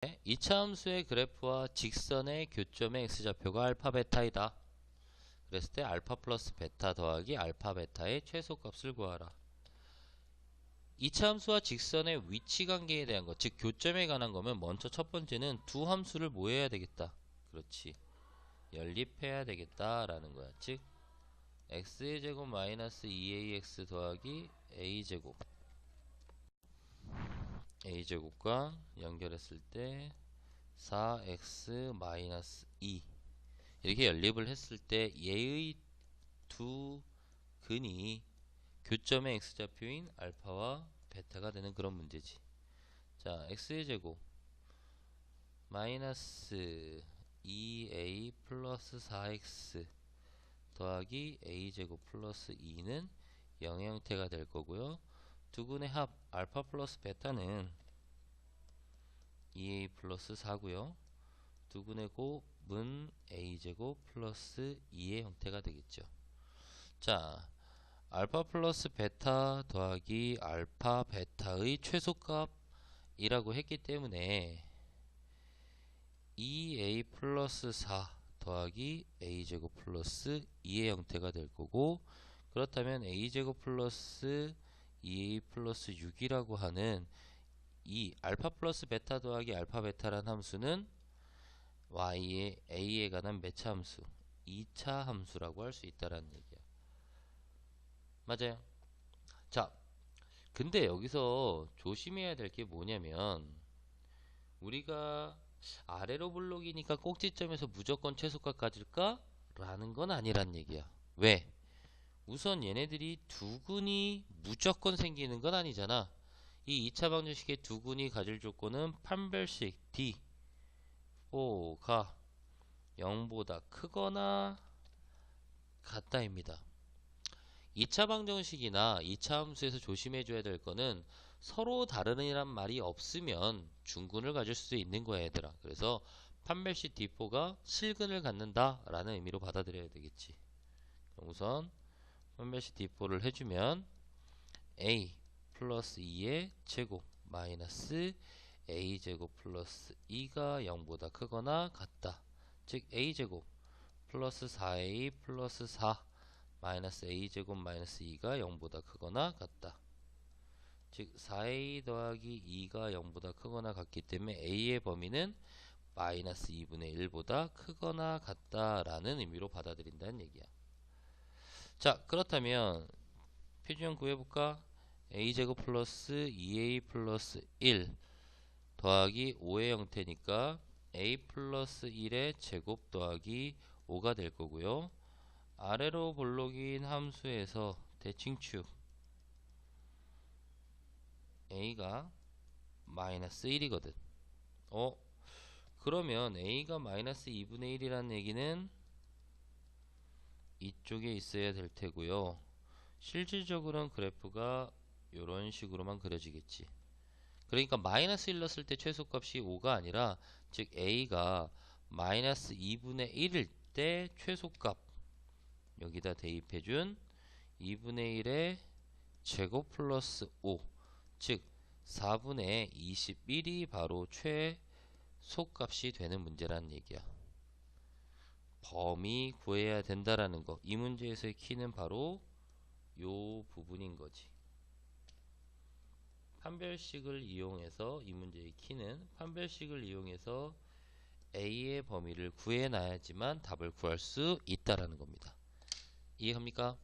2차 함수의 그래프와 직선의 교점의 x좌표가 알파 베타이다. 그랬을 때 알파 플러스 베타 더하기 알파 베타의 최소값을 구하라. 2차 함수와 직선의 위치 관계에 대한 것, 즉 교점에 관한 거면 먼저 첫 번째는 두 함수를 모여야 되겠다. 그렇지. 연립해야 되겠다라는 거야. 즉 x의 제곱 마이너스 2ax 더하기 a제곱 a제곱과 연결했을 때 4x 마이너스 2 이렇게 연립을 했을 때 얘의 두 근이 교점의 x좌표인 알파와 베타가 되는 그런 문제지. 자 x의 제곱 마이너스 2a 플러스 4x 더하기 a제곱 플러스 2는 0의 형태가 될 거고요 두 근의 합 알파 플러스 베타는 2a 플러스 4고요. 두 근의 곱은 a제곱 플러스 2의 형태가 되겠죠. 자, 알파 플러스 베타 더하기 알파 베타의 최소값이라고 했기 때문에 2a 플러스 4 더하기 a제곱 플러스 2의 형태가 될 거고 그렇다면 a제곱 플러스 2a 플러스 6이라고 하는 이 알파 플러스 베타 더하기 알파 베타란 함수는 y의 a에 관한 매차 함수 2차 함수라고 할 수 있다라는 얘기야 맞아요 자 근데 여기서 조심해야 될 게 뭐냐면 우리가 아래로 블록이니까 꼭지점에서 무조건 최소값 가질까? 라는 건 아니란 얘기야 왜? 우선 얘네들이 두 근이 무조건 생기는 건 아니잖아. 이 2차 방정식의 두 근이 가질 조건은 판별식 D, 4가 0보다 크거나 같다입니다. 2차 방정식이나 2차 함수에서 조심해줘야 될 거는 서로 다르는이란 말이 없으면 중근을 가질 수 있는 거야 얘들아. 그래서 판별식 D4가 실근을 갖는다 라는 의미로 받아들여야 되겠지. 우선 판별식 D4를 해주면 A 플러스 2의 제곱 마이너스 A제곱 플러스 2가 0보다 크거나 같다. 즉 A제곱 플러스 4A 플러스 4 마이너스 A제곱 마이너스 2가 0보다 크거나 같다. 즉 4A 더하기 2가 0보다 크거나 같기 때문에 A의 범위는 마이너스 2분의 1보다 크거나 같다라는 의미로 받아들인다는 얘기야. 자 그렇다면 표준형 구해볼까? a제곱 플러스 2a 플러스 1 더하기 5의 형태니까 a 플러스 1의 제곱 더하기 5가 될 거고요. 아래로 볼록인 함수에서 대칭축 a가 마이너스 1이거든. 어? 그러면 a가 마이너스 2분의 1이라는 얘기는 이쪽에 있어야 될 테고요. 실질적으로는 그래프가 이런 식으로만 그려지겠지. 그러니까 마이너스 1 넣었을 때 최소값이 5가 아니라 즉 a가 마이너스 2분의 1일 때 최소값 여기다 대입해준 2분의 1의 제곱 플러스 5 즉 4분의 21이 바로 최소값이 되는 문제라는 얘기야. 범위 구해야 된다라는 거. 이 문제에서의 키는 바로 요 부분인 거지. 판별식을 이용해서 이 문제의 키는 판별식을 이용해서 A의 범위를 구해놔야지만 답을 구할 수 있다라는 겁니다. 이해합니까?